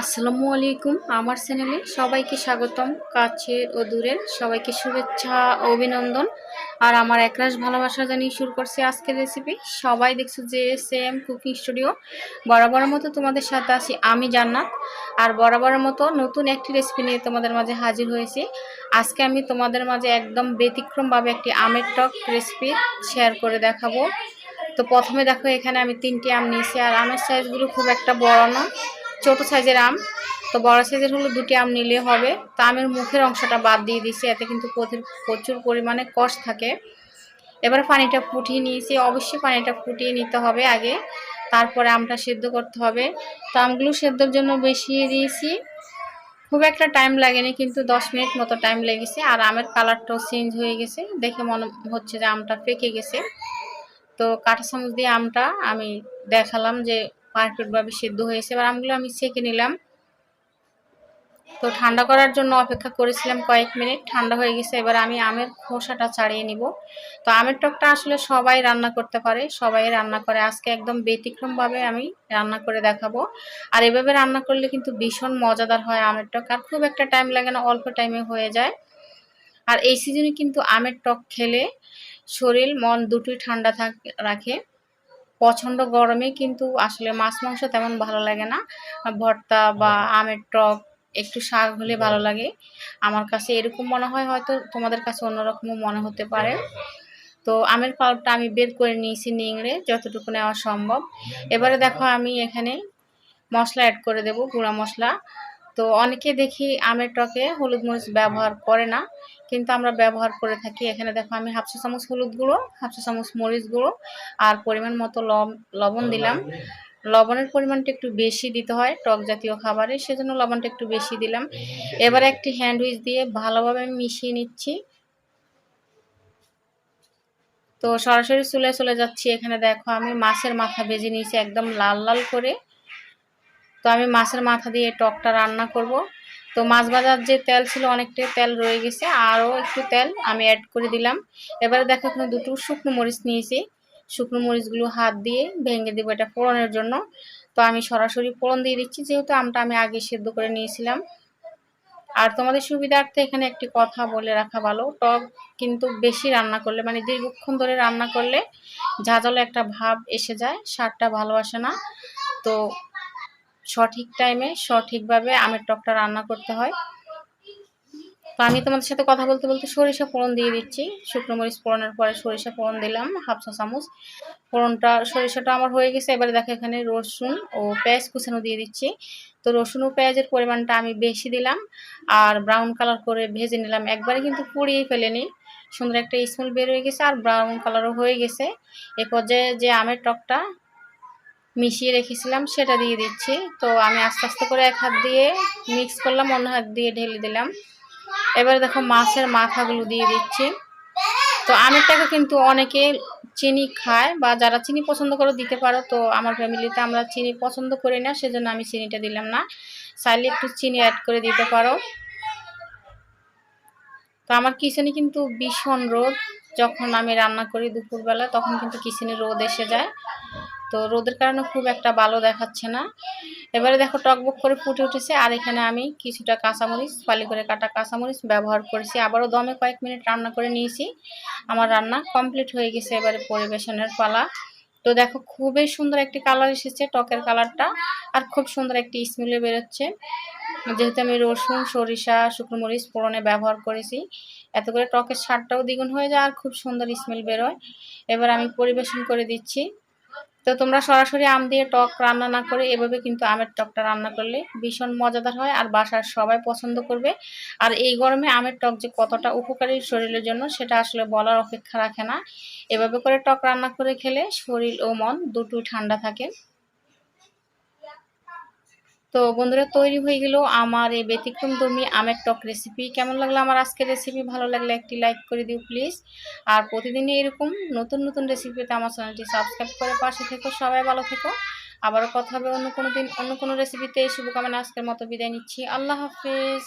আসসালামু আলাইকুম, আমার চ্যানেলে সবাইকে স্বাগতম কাছের ও দূরের সবাইকে শুভেচ্ছা, অভিনন্দন। আর আমার একরাশ ভালোবাসা জানিয়ে শুরু করছি আজকের রেসিপি সবাই দেখছ যে সেম কুকিং স্টুডিও বরাবর মতো তোমাদের সাথে আছি আমি জান্নাত। আর বরাবরের মতো নতুন একটি রেসিপি নিয়ে তোমাদের মাঝে হাজির হয়েছি। আজকে আমি তোমাদের মাঝে একদম ব্যতিক্রমভাবে একটি আমের টক রেসিপি শেয়ার করে দেখাবো। তো প্রথমে দেখো, এখানে আমি তিনটি আম নিয়েছি। আর আমের সাইজগুলো খুব একটা বড় না। ছোট সাইজের আম। তো বড় সাইজের হলো দুটি আম নিলে হবে। তো আমের মুখের অংশটা বাদ দিয়ে দিয়েছি, এতে কিন্তু প্রচুর পরিমাণে কষ থাকে। এবার পানিটা ফুটিয়ে নিয়েছি। অবশ্যই পানিটা ফুটিয়ে নিতে হবে আগে। তারপরে আমটা সেদ্ধ করতে হবে। তো আমগুলো সেদ্ধর জন্য বেশিয়ে দিয়েছি। খুব একটা টাইম লাগেনি, কিন্তু দশ মিনিট মতো টাইম লেগেছে। আর আমের কালারটাও চেঞ্জ হয়ে গেছে। দেখে মনে হচ্ছে যে আমটা পেকে গেছে। তো কাঁটা চামচ দিয়ে আমটা আমি দেখালাম যে পারফেক্টভাবে সিদ্ধ হয়েছে এবার আমগুলো আমি সেঁকে নিলাম। তো ঠান্ডা করার জন্য অপেক্ষা করেছিলাম কয়েক মিনিট, ঠান্ডা হয়ে গেছে। এবার আমি আমের খোসাটা ছাড়িয়ে নিব। তো আমের টকটা আসলে সবাই রান্না করতে পারে, সবাই রান্না করে। আজকে একদম ব্যতিক্রমভাবে আমি রান্না করে দেখাবো। আর এভাবে রান্না করলে কিন্তু ভীষণ মজাদার হয় আমের টক। আর খুব একটা টাইম লাগে না, অল্প টাইমে হয়ে যায়। আর এই সিজনে কিন্তু আমের টক খেলে শরীর, মন দুটোই ঠান্ডা থাক, রাখে। প্রচণ্ড গরমে কিন্তু আসলে মাছ মাংস তেমন ভালো লাগে না। ভর্তা বা আমের টক একটু শাক হলে ভালো লাগে। আমার কাছে এরকম মনে হয় হয়তো তোমাদের কাছে অন্যরকমও মনে হতে পারে। তো আমের পাল্পটা আমি বের করে নিয়েছি নিংড়ে যতটুকু নেওয়া সম্ভব। এবারে দেখো আমি এখানে মশলা অ্যাড করে দেব গুঁড়া মশলা। তো অনেকে দেখি আমের টকে হলুদ মরিচ ব্যবহার করে না, কিন্তু আমরা ব্যবহার করে থাকি। এখানে দেখো আমি হাফশো চামচ হলুদ গুঁড়ো হাফশো চামচ মরিচ গুঁড়ো আর পরিমাণ মতো লবণ দিলাম। লবণের পরিমাণটা একটু বেশি দিতে হয় টক জাতীয় খাবারে, সেজন্য লবণটা একটু বেশি দিলাম। এবার একটি হ্যান্ডউইচ দিয়ে ভালোভাবে মিশিয়ে নিচ্ছি। তো সরাসরি চুলে চলে যাচ্ছি। এখানে দেখো আমি মাছের মাথা ভেজে নিয়েছি একদম লাল লাল করে। তো আমি মাছের মাথা দিয়ে টকটা রান্না করব। তো মাছ ভাজার যে তেল ছিল অনেকটাই তেল রয়ে গেছে, আরও একটু তেল আমি অ্যাড করে দিলাম। এবারে দেখো এখানে দুটো শুকনো মরিচ নিয়েছি। শুকনো মরিচগুলো হাত দিয়ে ভেঙে দেবো এটা ফোড়নের জন্য। তো আমি সরাসরি ফোড়ন দিয়ে দিচ্ছি, যেহেতু আমটা আমি আগে সেদ্ধ করে নিয়েছিলাম। আর তোমাদের সুবিধার্থে এখানে একটি কথা বলে রাখা ভালো, টক কিন্তু বেশি রান্না করলে মানে দীর্ঘক্ষণ ধরে রান্না করলে ঝাঁঝালো একটা ভাব এসে যায়, স্বাদটা ভালো আসে না। তো সঠিক টাইমে সঠিকভাবে আমের টকটা রান্না করতে হয়। তো আমি তোমাদের সাথে কথা বলতে বলতে সরিষা ফোড়ন দিয়ে দিচ্ছি। শুকনো মরিচ ফোড়নের পরে সরিষা ফোড়ন দিলাম, হাফ চা চামচ। ফোড়নটা, সরিষাটা আমার হয়ে গেছে। এবারে দেখো এখানে রসুন ও পেঁয়াজ কুচানো দিয়ে দিচ্ছি। তো রসুন ও পেঁয়াজের পরিমাণটা আমি বেশি দিলাম। আর ব্রাউন কালার করে ভেজে নিলাম। একবারে কিন্তু পুড়িয়ে ফেলেনি। সুন্দর একটা স্মেল বের হয়ে গেছে আর ব্রাউন কালারও হয়ে গেছে। এ পর্যায়ে যে আমের টকটা মিশিয়ে রেখেছিলাম, সেটা দিয়ে দিচ্ছি। তো আমি আস্তে আস্তে করে এক হাত দিয়ে মিক্স করলাম, অন্য হাত দিয়ে ঢেলে দিলাম। এবারে দেখো মাছের মাথাগুলো দিয়ে দিচ্ছি। তো আমেরটাকে কিন্তু অনেকে চিনি খায় বা যারা চিনি পছন্দ করে দিতে পারো, তো আমার ফ্যামিলিতে আমরা চিনি পছন্দ করি না, সেজন্য আমি চিনিটা দিলাম না। চাইলে একটু চিনি অ্যাড করে দিতে পারো। তো আমার কিচেনে কিন্তু ভীষণ রোদ। যখন আমি রান্না করি দুপুরবেলা, তখন কিন্তু কিচেনে রোদ এসে যায়। তো রোদের কারণে খুব একটা ভালো দেখাচ্ছে না। এবারে দেখো টকবক করে ফুটে উঠেছে, আর এখানে আমি কিছুটা কাঁচামরিচ, ফালি করে কাটা কাঁচামরিচ ব্যবহার করেছি। আবারও দমে কয়েক মিনিট রান্না করে নিয়েছি। আমার রান্না কমপ্লিট হয়ে গেছে এবারে পরিবেশনের পালা। তো দেখো খুবই সুন্দর একটি কালার এসেছে টকের কালারটা, আর খুব সুন্দর একটি স্মেলে বেরোচ্ছে। যেহেতু আমি রসুন, সরিষা শুকনো মরিচ ফোড়নে ব্যবহার করেছি, এত করে টকের স্বাদটাও দ্বিগুণ হয়ে যায় আর খুব সুন্দর স্মেল বেরোয়। এবার আমি পরিবেশন করে দিচ্ছি। তো তোমরা সরাসরি আম দিয়ে টক রান্না না করে এভাবে কিন্তু আমের টকটা রান্না করলে ভীষণ মজাদার হয় আর বাসার সবাই পছন্দ করবে। আর এই গরমে আমের টক যে কতটা উপকারী শরীরের জন্য সেটা আসলে বলার অপেক্ষা রাখে না। এভাবে করে টক রান্না করে খেলে শরীর ও মন দুটোই ঠান্ডা থাকে। তো বন্ধুরা, তৈরি হয়ে গেল আমার এই ব্যতিক্রম দমি আমের টক রেসিপি কেমন লাগল আমার আজকের রেসিপি ভালো লাগলে একটি লাইক করে দিও প্লিজ আর প্রতিদিনই এরকম নতুন নতুন রেসিপিতে আমার চ্যানেলটি সাবস্ক্রাইব করে পাশে থেকো, সবাই ভালো থেকো। আবারও কথা হবে অন্য কোনো দিন, অন্য কোনো রেসিপিতে শুভকামনা, আজকের মতো বিদায় নিচ্ছি। আল্লাহ হাফিজ।